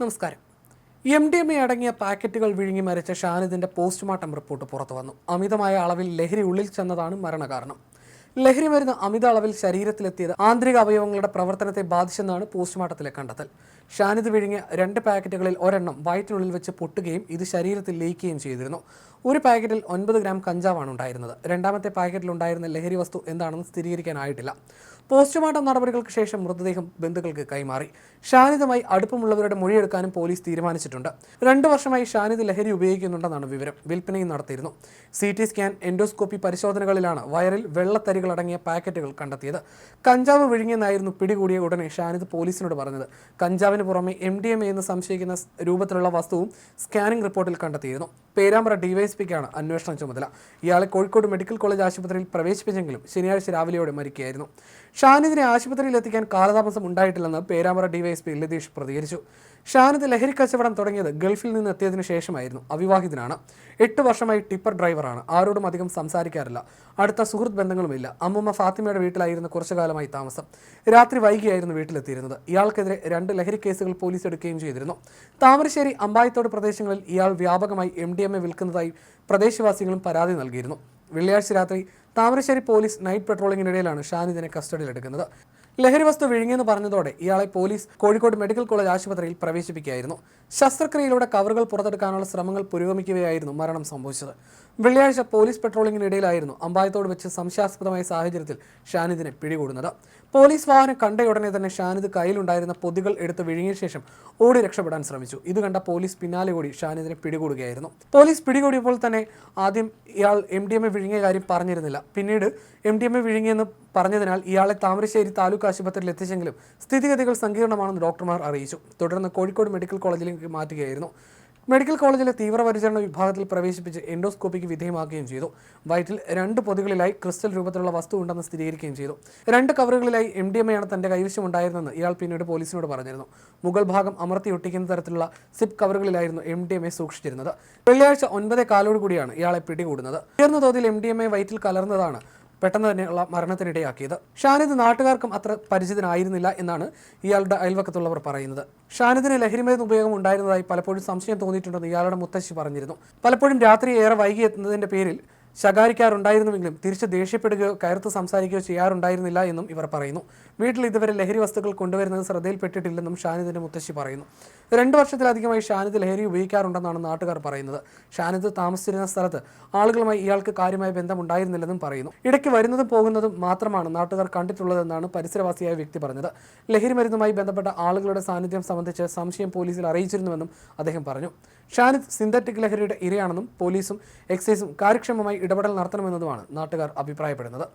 നമസ്കാരം. M D M A അടങ്ങിയ പാക്കറ്റുകൾ വിഴുങ്ങി മരിച്ച ഷാനിദിന്റെ പോസ്റ്റ്മോർട്ടം റിപ്പോർട്ട് പുറത്തു വന്നു അമിതമായ അളവിൽ ലഹരി ഉള്ളിൽ ചെന്നതാണ് മരണകാരണം. ലഹരി മരുന്ന് അമിത അളവിൽ ശരീരത്തിലെത്തിയത് ആന്തരിക അവയവങ്ങളുടെ പ്രവർത്തനത്തെ ബാധിച്ചെന്നാണ് പോസ്റ്റ്മോർട്ടത്തിലെ കണ്ടെത്തൽ. ഷാനിദ് വിഴുങ്ങിയ രണ്ട് പാക്കറ്റുകളിൽ ഒരെണ്ണം വയറ്റിനുള്ളിൽ വെച്ച് പൊട്ടുകയും ഇത് ശരീരത്തിൽ ലയിക്കുകയും ചെയ്തിരുന്നു. ഒരു പാക്കറ്റിൽ ഒൻപത് ഗ്രാം കഞ്ചാവാണ് ഉണ്ടായിരുന്നത്. രണ്ടാമത്തെ പാക്കറ്റിൽ ഉണ്ടായിരുന്ന ലഹരി വസ്തു എന്താണെന്ന് സ്ഥിരീകരിക്കാനായിട്ടില്ല. പോസ്റ്റ്മോർട്ടം നടപടികൾക്ക് ശേഷം മൃതദേഹം ബന്ധുക്കൾക്ക് കൈമാറി. ഷാനിദുമായി അടുപ്പമുള്ളവരുടെ മൊഴിയെടുക്കാനും പോലീസ് തീരുമാനിച്ചിട്ടുണ്ട്. രണ്ടു വർഷമായി ഷാനിദ് ലഹരി ഉപയോഗിക്കുന്നുണ്ടെന്നാണ് വിവരം. വിൽപ്പനയും നടത്തിയിരുന്നു. സി ടി സ്കാൻ എൻഡോസ്കോപ്പി പരിശോധനകളിലാണ് വയറിൽ വെള്ളത്തരികൾ അടങ്ങിയ പാക്കറ്റുകൾ കണ്ടെത്തിയത്. കഞ്ചാവ് വിഴുങ്ങിയെന്നായിരുന്നു പിടികൂടിയ ഉടനെ ഷാനിദ് പോലീസിനോട് പറഞ്ഞത്. കഞ്ചാവിന് പുറമെ എം ഡി എം എന്ന് സംശയിക്കുന്ന രൂപത്തിലുള്ള വസ്തുവും സ്കാനിംഗ് റിപ്പോർട്ടിൽ കണ്ടെത്തിയിരുന്നു. പേരാമ്പ്ര ഡിവൈഎസ്പിക്കാണ് അന്വേഷണ ചുമതല. ഇയാളെ കോഴിക്കോട് മെഡിക്കൽ കോളേജ് ആശുപത്രിയിൽ പ്രവേശിപ്പിച്ചെങ്കിലും ശനിയാഴ്ച രാവിലെയോടെ മരിക്കുകയായിരുന്നു. ഷാനിദിനെ ആശുപത്രിയിൽ എത്തിക്കാൻ കാലതാമസം ഉണ്ടായിട്ടില്ലെന്ന് പേരാമ്പ്ര ഡിവൈഎസ്പി ലതീഷ് പ്രതികരിച്ചു. ഷാനിദ് ലഹരി കച്ചവടം തുടങ്ങിയത് ഗൾഫിൽ നിന്ന് എത്തിയതിനു ശേഷമായിരുന്നു. അവിവാഹിതനാണ്. എട്ട് വർഷമായി ടിപ്പർ ഡ്രൈവറാണ്. ആരോടും അധികം സംസാരിക്കാറില്ല. അടുത്ത സുഹൃത്ത് ബന്ധങ്ങളുമില്ല. അമ്മുമ്മ ഫാത്തിമയുടെ വീട്ടിലായിരുന്നു കുറച്ചു കാലമായി താമസം. രാത്രി വൈകിയായിരുന്നു വീട്ടിലെത്തിയിരുന്നത്. ഇയാൾക്കെതിരെ രണ്ട് ലഹരി കേസുകൾ പോലീസ് എടുക്കുകയും ചെയ്തിരുന്നു. താമരശ്ശേരി അമ്പായത്തോട് പ്രദേശങ്ങളിൽ ഇയാൾ വ്യാപകമായി എം ഡി എം എ വിൽക്കുന്നതായി പ്രദേശവാസികളും പരാതി നൽകിയിരുന്നു. വെള്ളിയാഴ്ച രാത്രി താമരശ്ശേരി പോലീസ് നൈറ്റ് പെട്രോളിംഗിനിടയിലാണ് ഷാനിദിനെ കസ്റ്റഡിയിലെടുക്കുന്നത്. ലഹരി വസ്തു വിഴുങ്ങിയെന്ന് പറഞ്ഞതോടെ ഇയാളെ പോലീസ് കോഴിക്കോട് മെഡിക്കൽ കോളേജ് ആശുപത്രിയിൽ പ്രവേശിപ്പിക്കുകയായിരുന്നു. ശസ്ത്രക്രിയയിലൂടെ കവറുകൾ പുറത്തെടുക്കാനുള്ള ശ്രമങ്ങൾ പുരോഗമിക്കുകയായിരുന്നു മരണം സംഭവിച്ചത്. വെള്ളിയാഴ്ച പോലീസ് പെട്രോളിങ്ങിനിടയിലായിരുന്നു അമ്പായത്തോട് വെച്ച് സംശയാസ്പദമായ സാഹചര്യത്തിൽ ഷാനിദിനെ പിടികൂടുന്നത്. പോലീസ് വാഹനം കണ്ടയുടനെ തന്നെ ഷാനിദ് കയ്യിലുണ്ടായിരുന്ന പൊതികൾ എടുത്ത് വിഴുങ്ങിയ ശേഷം ഓടി രക്ഷപ്പെടാൻ ശ്രമിച്ചു. ഇത് കണ്ട പോലീസ് പിന്നാലെ ഓടി ഷാനിദിനെ പിടികൂടുകയായിരുന്നു. പോലീസ് പിടികൂടിയപ്പോൾ തന്നെ ആദ്യം ഇയാൾ എം ഡി എം എ വിഴുങ്ങിയ കാര്യം പറഞ്ഞിരുന്നില്ല. പിന്നീട് എം ഡി എം എ വിഴുങ്ങിയെന്ന് പറഞ്ഞതിനാൽ ഇയാളെ താമരശ്ശേരി താലൂക്ക് ആശുപത്രിയിൽ എത്തിച്ചെങ്കിലും സ്ഥിതിഗതികൾ സങ്കീർണമാണെന്ന് ഡോക്ടർമാർ അറിയിച്ചു. തുടർന്ന് കോഴിക്കോട് മെഡിക്കൽ കോളേജിലേക്ക് മാറ്റുകയായിരുന്നു. മെഡിക്കൽ കോളേജിലെ തീവ്രപരിചരണ വിഭാഗത്തിൽ പ്രവേശിപ്പിച്ച് എൻഡോസ്കോപ്പിക്ക് വിധേയമാക്കുകയും ചെയ്തു. വയറ്റിൽ രണ്ട് പൊതികളിലായി ക്രിസ്റ്റൽ രൂപത്തിലുള്ള വസ്തു ഉണ്ടെന്ന് സ്ഥിരീകരിക്കുകയും ചെയ്തു. രണ്ട് കവറുകളിലായി എം ഡി എം ആണ് തന്റെ കൈവശം ഉണ്ടായിരുന്നെന്ന് ഇയാൾ പിന്നീട് പോലീസിനോട് പറഞ്ഞിരുന്നു. മുകൾ ഭാഗം അമർത്തി ഒട്ടിക്കുന്ന തരത്തിലുള്ള സിപ്പ് കവറുകളിലായിരുന്നു എം ഡി എം എ സൂക്ഷിച്ചിരുന്നത്. വെള്ളിയാഴ്ച ഒൻപതേ കാലോട് കൂടിയാണ് ഇയാളെ പിടികൂടുന്നത്. ഉയർന്ന തോതിൽ എം ഡി എം എ വയറ്റിൽ കലർന്നതാണ് പെട്ടെന്ന് തന്നെയുള്ള മരണത്തിനിടയാക്കിയത്. ഷാനിദ് നാട്ടുകാർക്കും അത്ര പരിചിതനായിരുന്നില്ല എന്നാണ് ഇയാളുടെ അയൽവക്കത്തുള്ളവർ പറയുന്നത്. ഷാനിദിന് ലഹരിമരുന്ന് ഉപയോഗം ഉണ്ടായിരുന്നതായി പലപ്പോഴും സംശയം തോന്നിയിട്ടുണ്ടെന്ന് ഇയാളുടെ മുത്തശ്ശി പറഞ്ഞിരുന്നു. പലപ്പോഴും രാത്രി ഏറെ വൈകി എത്തുന്നതിന്റെ പേരിൽ ശകാരിക്കാറുണ്ടായിരുന്നുവെങ്കിലും തിരിച്ച് ദേഷ്യപ്പെടുകയോ കയർത്ത് സംസാരിക്കുകയോ ചെയ്യാറുണ്ടായിരുന്നില്ല എന്നും ഇവർ പറയുന്നു. വീട്ടിൽ ഇതുവരെ ലഹരി വസ്തുക്കൾ കൊണ്ടുവരുന്നത് ശ്രദ്ധയിൽപ്പെട്ടിട്ടില്ലെന്നും ഷാനിദിന്റെ മുത്തശ്ശി പറയുന്നു. രണ്ടു വർഷത്തിലധികമായി ഷാനിദ് ലഹരി ഉപയോഗിക്കാറുണ്ടെന്നാണ് നാട്ടുകാർ പറയുന്നത്. ഷാനിദ് താമസിച്ചിരുന്ന സ്ഥലത്ത് ആളുകളുമായി ഇയാൾക്ക് കാര്യമായ ബന്ധമുണ്ടായിരുന്നില്ലെന്നും പറയുന്നു. ഇടയ്ക്ക് വരുന്നതും പോകുന്നതും മാത്രമാണ് നാട്ടുകാർ കണ്ടിട്ടുള്ളതെന്നാണ് പരിസരവാസിയായ വ്യക്തി പറഞ്ഞത്. ലഹരി മരുന്നുമായി ബന്ധപ്പെട്ട ആളുകളുടെ സാന്നിധ്യം സംബന്ധിച്ച് സംശയം പോലീസിൽ അറിയിച്ചിരുന്നുവെന്നും അദ്ദേഹം പറഞ്ഞു. ഷാനിദ് സിന്തറ്റിക് ലഹരിയുടെ ഇരയാണെന്നും പോലീസും എക്സൈസും കാര്യക്ഷമമായി ഇടപെടൽ നടത്തണമെന്നതുമാണ് നാട്ടുകാർ അഭിപ്രായപ്പെടുന്നത്